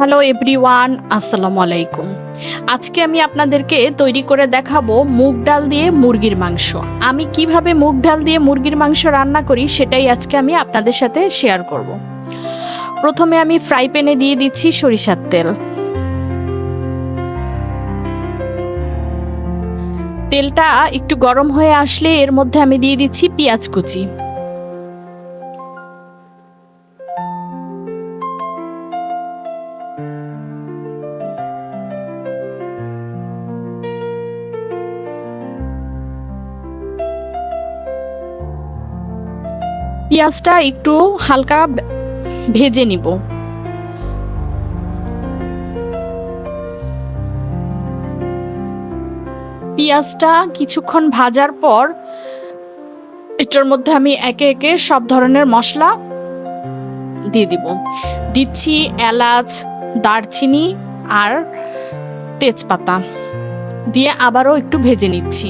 Hello everyone, আসসালামু আলাইকুম। আজকে আমি আপনাদেরকে তৈরি করে দেখাবো মুগ ডাল দিয়ে মুরগির মাংস। আমি কীভাবে মুগ ডাল দিয়ে মুরগির মাংস রান্না করি সেটাই আজকে আমি আপনাদের সাথে শেয়ার করব। প্রথমে আমি ফ্রাই প্যানে দিয়ে দিচ্ছি সরিষার তেল। তেলটা একটু গরম হয়ে আসলে এর মধ্যে আমি দিয়ে দিচ্ছি পেঁয়াজ কুচি। পেঁয়াজটা একটু হালকা ভেজে নিব। পেঁয়াজটা কিছুক্ষণ ভাজার পর এটার মধ্যে আমি একে একে সব ধরনের মশলা দিয়ে দিব। দিচ্ছি এলাচ, দারচিনি আর তেজপাতা। দিয়ে আবারও একটু ভেজে নিচ্ছি।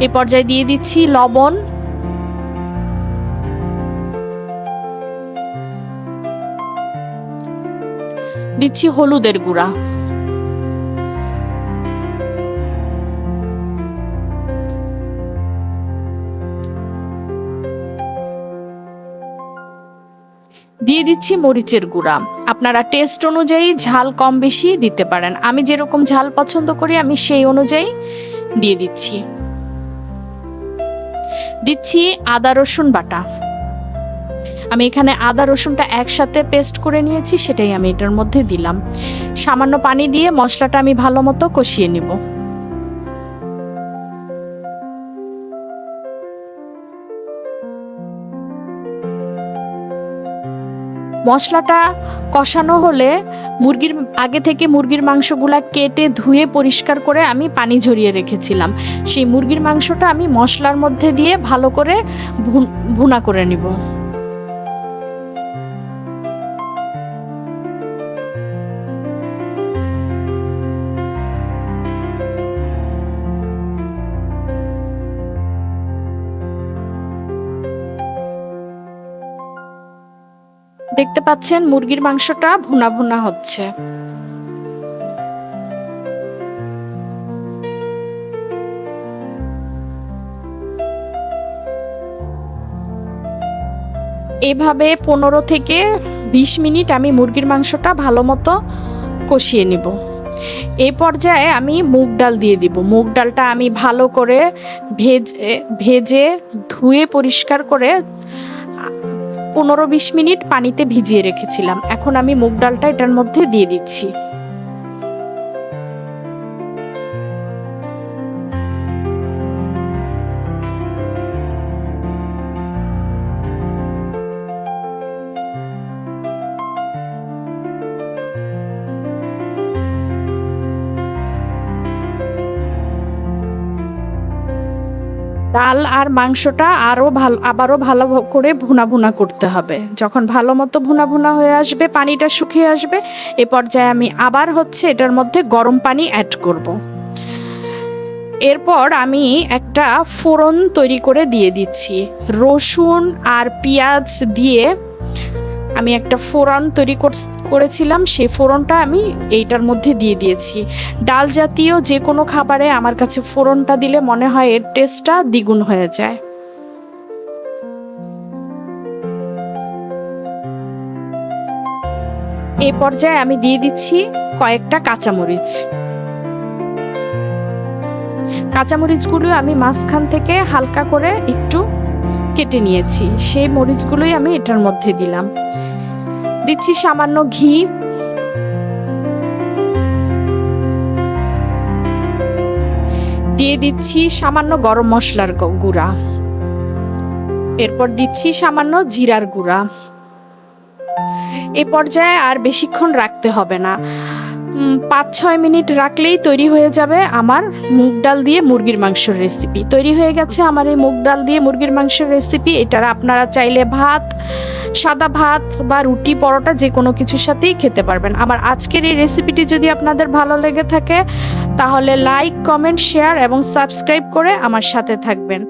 এ পর্যায়ে দিয়ে দিচ্ছি লবণ দিচ্ছি হলুদের গুঁড়া। দিয়ে দিচ্ছি মরিচের গুঁড়া। আপনারা টেস্ট অনুযায়ী ঝাল কম বেশি দিতে পারেন। আমি যেরকম ঝাল পছন্দ করি, আমি সেই অনুযায়ী দিয়ে দিচ্ছি। দিচ্ছি আদা রসুন বাটা। আমি এখানে আদা, রসুনটা একসাথে পেস্ট করে নিয়েছি, সেটাই আমি এটার মধ্যে দিলাম। সামান্য পানি দিয়ে মশলাটা আমি ভালো মতো কষিয়ে নিব। মশলাটা কষানো হলে মুরগির, আগে থেকে মুরগির মাংসগুলা কেটে ধুয়ে পরিষ্কার করে আমি পানি ঝরিয়ে রেখেছিলাম। সেই মুরগির মাংসটা আমি মশলার মধ্যে দিয়ে ভালো করে ভুনা করে নিব। দেখতে পাচ্ছেন মুরগির মাংসটা ভুনা ভুনা হচ্ছে। এভাবে পনেরো থেকে বিশ মিনিট আমি মুরগির মাংসটা ভালো মতো কষিয়ে নিব। এই পর্যায়ে আমি মুগ ডাল দিয়ে দিব। মুগ ডালটা আমি ভালো করে ভেজে ভেজে ধুয়ে পরিষ্কার করে পনেরো বিশ মিনিট পানিতে ভিজিয়ে রেখেছিলাম। এখন আমি মুগ ডালটা এটার মধ্যে দিয়ে দিচ্ছি। ডাল আর মাংসটা আরও ভালো আবারও ভালো করে ভুনা ভুনা করতে হবে যখন ভালো মতো ভুনা ভুনা হয়ে আসবে, পানিটা শুকিয়ে আসবে, এ পর্যায়ে আমি আবার হচ্ছে এটার মধ্যে গরম পানি অ্যাড করব। এরপর আমি একটা ফোড়ন তৈরি করে দিয়ে দিচ্ছি রসুন আর পেঁয়াজ দিয়ে আমি একটা ফোড়ন তৈরি কর- করেছিলাম সেই ফোড়নটা আমি এইটার মধ্যে দিয়ে দিয়েছি। ডাল জাতীয় যে কোনো খাবারে আমার কাছে ফোড়নটা দিলে মনে হয় এর টেস্টটা দ্বিগুণ হয়ে যায়। এই পর্যায়ে আমি দিয়ে দিচ্ছি কয়েকটা কাঁচামরিচ। কাঁচামরিচগুলো আমি মাঝখান থেকে হালকা করে একটু কেটে নিয়েছি। সেই মরিচগুলোই আমি এটার মধ্যে দিলাম। দিচ্ছি সামান্য ঘি। দিয়ে দিচ্ছি সামান্য গরম মশলার গুঁড়া। এরপর দিচ্ছি সামান্য জিরার গুঁড়া। এ পর্যায়ে আর বেশিক্ষণ রাখতে হবে না। পাঁচ ছয় মিনিট রাখলেই তৈরি হয়ে যাবে আমার মুগ ডাল দিয়ে মুরগির মাংসের রেসিপি তৈরি হয়ে গেছে আমার এই মুগ ডাল দিয়ে মুরগির মাংসের রেসিপি এটার আপনারা চাইলে ভাত, সাদা ভাত বা রুটি, পরোটা যে কোনো কিছুর সাথেই খেতে পারবেন। আমার আজকের এই রেসিপিটি যদি আপনাদের ভালো লেগে থাকে, তাহলে লাইক কমেন্ট শেয়ার এবং সাবস্ক্রাইব করে আমার সাথে থাকবেন।